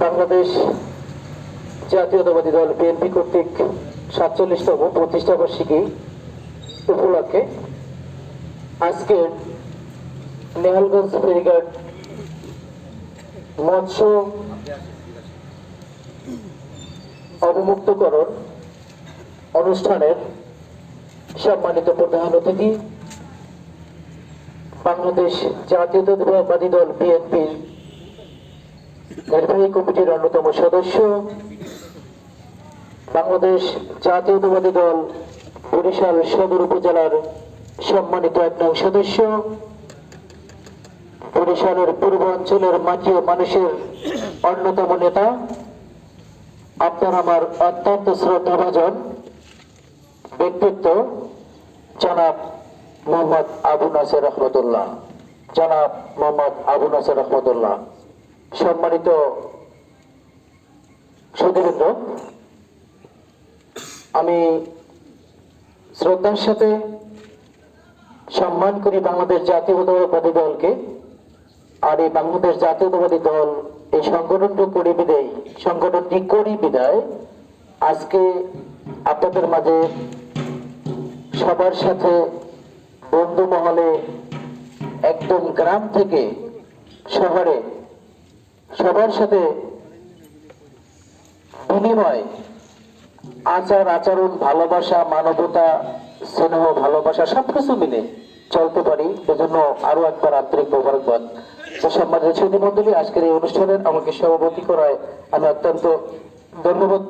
বাংলাদেশ জাতীয়তাবাদী দল বিএনপি কর্তৃক সাতচল্লিশতম প্রতিষ্ঠা বার্ষিকী উপলক্ষে আজকে নেহালগঞ্জ ফেরিঘাট মৎস্য অবমুক্তকরণ অনুষ্ঠানের সম্মানিত প্রধান অতিথি বাংলাদেশ জাতীয়তাবাদী দল বিএনপির নির্বাহী কমিটির অন্যতম সদস্য। বাংলাদেশ জাতীয়তাবাদী দল বরিশাল সদর উপজেলার সম্মানিত এক নং সদস্য। বরিশালের পূর্বাঞ্চলের মাটি ও মানুষের অন্যতম নেতা। আপনার আমার অত্যন্ত শ্রদ্ধাভাজন ব্যক্তিত্ব, জনাব মোহাম্মদ আবু নাসের রহমতুল্লাহ। জনাব মোহাম্মদ আবু নাসের রহমতুল্লাহ। সম্মানিত সুধীবৃন্দ আমি শ্রদ্ধার সাথে সম্মান করি বাংলাদেশ জাতীয়তাবাদী দলকে। আর এই বাংলাদেশ জাতীয়তাবাদী দল এই সংগঠনটি করি বিদায়, সংগঠনটি করি বিদায়। আজকে আপনাদের মাঝে সবার সাথে বন্ধু মহলে একদম গ্রাম থেকে শহরে সবার সাথে বিনিময়, আচার, আচরণ, ভালোবাসা, মানবতা, স্নেহ, ভালোবাসা সবকিছু মিলে চলতে পারি। এজন্য আরও একবার আন্তরিক মোবারকবাদ। সম্মানিত সুধী মন্ডলী আজকের এই অনুষ্ঠানের আমাকে সভাপতি করায় আমি অত্যন্ত ধন্যবাদ।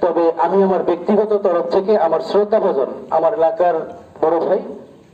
তবে আমি আমার ব্যক্তিগত তরফ থেকে আমার শ্রদ্ধা ভজন আমার এলাকার বড় ভাই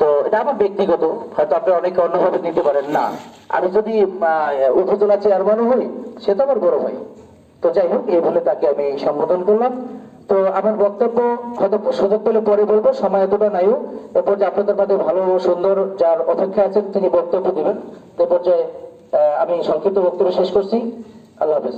তো এটা আমার ব্যক্তিগত হয়তো আপনি অনেকে অন্যভাবে নিতে পারেন না। আমি যদি উপজেলা চেয়ারম্যানও হই সে তো আমার বড় ভাই। তো যাই হোক এই বলে তাকে আমি সম্বোধন করলাম। তো আমার বক্তব্য হয়তো সুযোগ পেলে পরে বলব সময় এতটা নাইও এরপর যে আপনাদের মধ্যে ভালো সুন্দর যার অপেক্ষা আছেন তিনি বক্তব্য দিবেন। এ পর্যায়ে আহ, আমি সংক্ষিপ্ত বক্তব্য শেষ করছি। আল্লাহ হাফেজ।